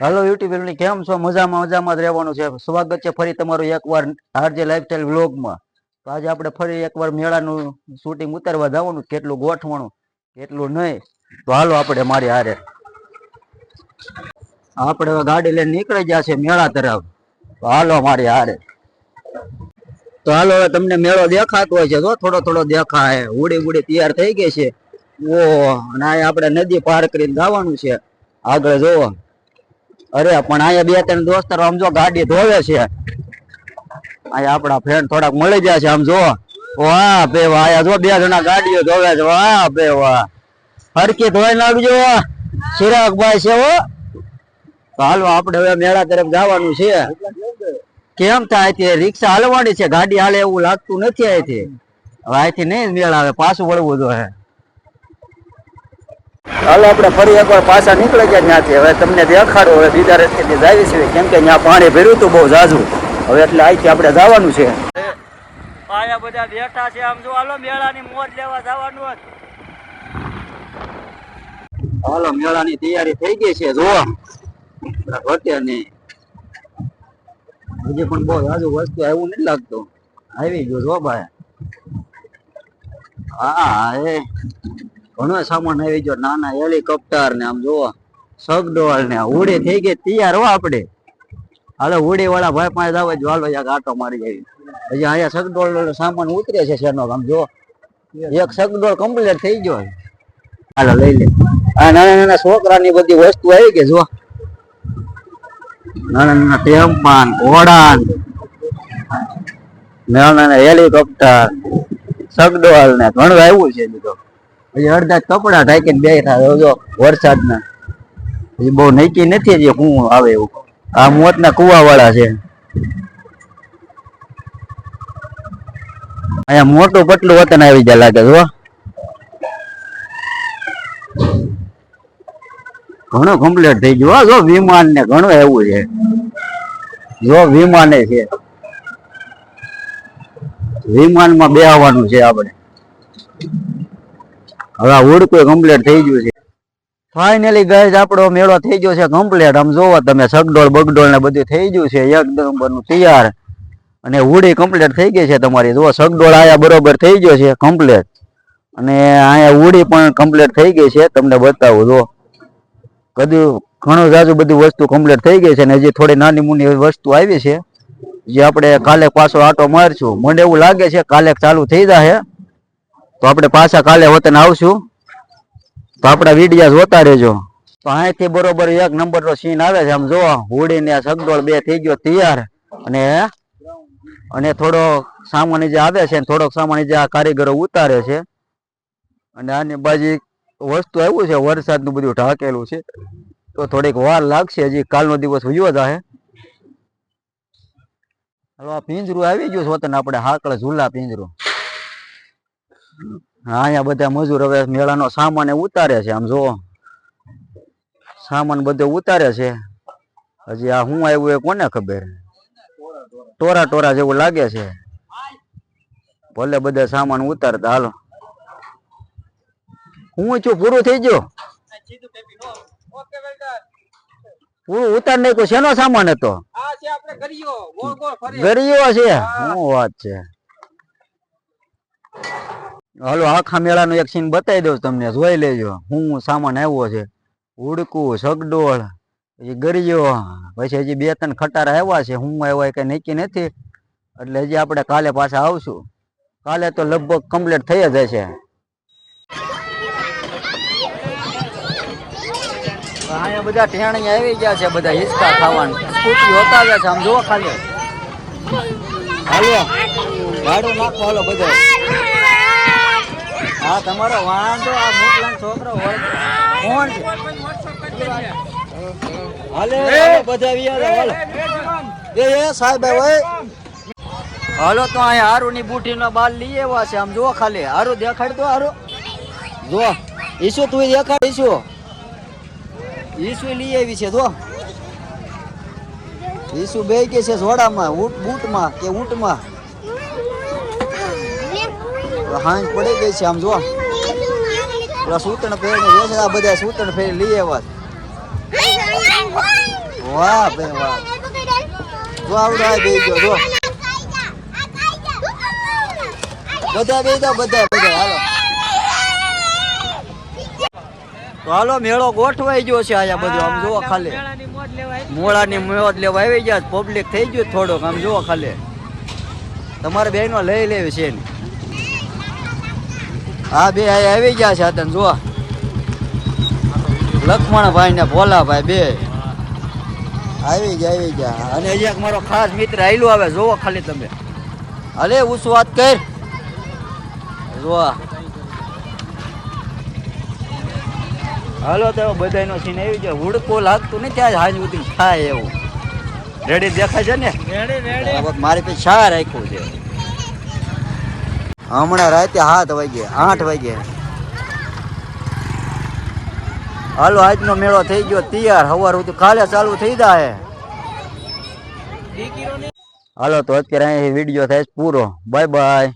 હાલો YouTube family, કેમ છો? મજામાં મજામાં જ રહેવાનું છે. સ્વાગત છે ફરી તમારું એકવાર આરજે લાઈફસ્ટાઈલ વ્લોગમાં તો આજે આપણે ફરી એકવાર મેળાનું શૂટિંગ ઉતારવા જવાનું, કેટલું ગોઠવાનું કેટલું નહીં. તો હાલો આપણે મારી હારે. આપણે ગાડી લઈને નીકળી ગયા છે મેળા તરફ. તો હાલો મારી હારે. તો હાલો હવે તમને મેળો દેખાતો હોય છે જો, થોડો થોડો દેખાય. ઉડી ઉડી તૈયાર થઈ ગઈ છે. ઓ અને આપણે નદી પાર કરીને જવાનું છે. આગળ જોવો અરે, પણ અહીંયા બે ત્રણ દોસ્તારો આમ જો ગાડી ધોવે છે. અહીંયા આપણા ફ્રેન્ડ થોડાક મળી ગયા છે, આમ જો. વાહ, બે વાહ જો બે જણા ગાડીઓ ધોવે છે. વાહ, બે વાહ. હરકી ધોઈ નાખજો ચિરાગભાઈ છે હો. તો હાલો, આપણે હવે મેળા તરફ જવાનું છે. કેમ થાય તે? રિક્ષા હાલવાની છે. ગાડી હાલે એવું લાગતું નથી અહીંથી. હવે અહીંથી નહીં મેળ આવે, પાછું વળવું જોઈએ. હાલો આપણે ફરી એકવાર પાછા નીકળી ગયા ત્યાંથી. હવે તમને દેખાડો હવે બીજા રસ્તેથી જાવી છે કેમ કે ત્યાં પાણી ભર્યું હતું બહુ ઝાઝું. હવે એટલે અહીંથી આપણે જવાનું છે. આયા બધા બેઠા છે. આમ જો હાલો મેળાની મોજ લેવા જવાનું હાલો મેળાની તૈયારી થઈ ગઈ છે. જો ઘટે નહીં હજી પણ બહુ ઝાઝું વસ્તુ આવ્યું નથી લાગતું. આવી ગયો જો ભાઈ. હા એ. ઘણો સામાન આવી ગયો. નાના હેલિકોપ્ટર ને આમ જોવો સગડોળ ને ઉડી થઈ ગઈ. તૈયાર હો આપણે. હાલો ઉડી વાળા ભાઈ પાસે જાવ જો યાર આટો મારી જાય હજી અહીંયા સગડોળ સામાન ઉતરે છે શેનો આમ જો એક સગડોળ કમ્પ્લીટ થઈ ગયો હાલો, લઈ લે. આ નાના નાના છોકરાની બધી વસ્તુ આવી ગઈ જો નાના નાના ટેમ્પાન, ઘોડાન, નાના નાના હેલિકોપ્ટર, સગડોળ ને ઘણું આવ્યું છે તો હજી અડધા કપડા ઢાંકીને બેઠા જો વરસાદના. હજી બહુ નીચી નથી હજી હું આવે એવું. આ મોતના કુવા વાળા છે. અહીંયા મોટું પટલું વતન આવી જાય લાગે જો ઘણું કમ્પ્લીટ થઈ ગયું. જો વિમાન ને ઘણું એવું છે. જો વિમાને છે. વિમાનમાં બેહવાનું છે આપણે. હવે ઉડકું કમ્પ્લીટ થઈ ગયું છે. ફાઇનલી ગાઈઝ આપણો મેળો થઈ ગયો છે કમ્પ્લીટ આમ જોવો તમે, સગડોળ, બગડોળ ને બધું થઈ ગયું છે. એક નંબરનું તૈયાર. અને ઉડી કમ્પ્લીટ થઈ ગઈ છે તમારી. જો સગડોળ આયા બરોબર થઈ ગયો છે કમ્પ્લીટ અને અહીંયા ઉડી પણ કમ્પ્લીટ થઈ ગઈ છે. તમને બતાવું જો કદું, ઘણું જાજુ બધી વસ્તુ કમ્પ્લીટ થઈ ગઈ છે અને હજી થોડી નાની મૂની વસ્તુ આવી છે. જે આપણે કાલે પાછો આટો મારશું. મને એવું લાગે છે કાલે ચાલુ થઈ જશે તો આપણે પાછા કાલે વતન આવશું. તો આપણા વિડિયા જોતા રહેજો. તો અહીંથી બરોબર એક નંબર નો સીન આવે છે. આમ જો હોડી ને સગડોળ બે થઈ ગયો તૈયાર. અને અને થોડો સામાન જે આવે છે થોડોક સામાન જે આ કારીગરો ઉતારે છે. અને આની બાજુ વસ્તુ આવ્યું છે, વરસાદનું બધું ઢાંકેલું છે. તો થોડીક વાર લાગશે, હજી કાલનો દિવસ ઉજવો જાહે. હવે આ પિંજરું આવી ગયું છે વતન આપણે હાકળ ઝૂલા પિંજરું. હા, અહીંયા બધા મજૂર હવે મેળાનો સામાન ઉતારે છે આમ જો સામાન બધો ઉતારે છે. હજી આ હું આવ્યું એ કોને ખબર? ટોરા ટોરા જેવું લાગે છે. ભલે બધા સામાન ઉતારતા હાલો. હું છું પૂરું થઈ ગયો? પૂરું ઉતાર નાખ્યું શેનો સામાન હતો? ગરીયો છે શું વાત છે? હાલો, આખા મેળાનો એક સીન બતાવી દઉં તમને, જોઈ લેજો. હું, સામાન આવ્યો છે. હુડકું સગડોળ, પછી ગરિયો, પછી હજી બે ત્રણ ખટારા આવ્યા છે. હું આવ્યા કઈ નક્કી નથી. એટલે હજી આપણે કાલે પાછા આવશું. કાલે તો લગભગ કમ્પ્લીટ થઈ જ હશે. અહીંયા બધા ટેણી આવી ગયા છે, બધા હિંચકા ખાવાના. સ્કૂટી હોતાવ્યા છે આમ જુઓ ખાલી. હાલો ભાડું નાખો, હાલો, બધા. હા તમારો વાંધો આ મોકલા છોકરો હોય. કોણ છે? હાલે બધા વિયાર એ એ સાહેબ હોય હાલો તો અહીંયા હારુની બુઠીનો બાલ લઈ આવ્યા છે. આમ જુઓ ખાલી. હારું દેખાડ દો હારું? જો ઈસુ તું દેખાડ ઈસુ. ઈસુ લઈ આવી છે જો ઈસુ બે કે છે ઝોડામાં ઊંટ બૂટમાં કે ઊંટમાં? હાંજ પડી ગઈ છે આમ જો પેલા સૂતણ પહેરીને બેસે આ બધા સૂતણ પહેરી લઈ આવ્યા વાહ બે વાહ. જો આવડો આ બેહી ગયો જો. બધા બે જાઓ બધા બધા, હાલો. તો હાલો, મેળો ગોઠવાઈ ગયો છે અહીંયા બધું. આમ જુઓ ખાલી. મેળાની મોજ લેવા આવી. ગયા પબ્લિક થઈ ગયું થોડોક, આમ જુઓ ખાલી. તમારે બેનો લઈ લેવી છે ને હા બે આવી ગયા છે તને જુઓ. લક્ષ્મણભાઈ ને ભોલાભાઈ બે. આવી ગયા આવી ગયા. અને એક મારો ખાસ મિત્ર આયલું આવે જોવો ખાલી તમે. અલે ઉસ વાત કર. જોવા હાલો તો બધાનો સીન આવી ગયો. હુડકો લાગતું ને ત્યાં જ હાજ સુધી. થાય એવું. રેડી દેખાય છે ને? રેડી રેડી બરાબર, મારી પછી શા રાખ્યું છે. હમણાં રાતે સાત વાગે, આઠ વાગે. હાલો, આજનો મેળો થઈ ગયો તૈયાર. સવાર સુધી કાલે ચાલુ થઈ જાય હાલો, તો અત્યારે અહીં વીડિયો થાય પૂરો. Bye bye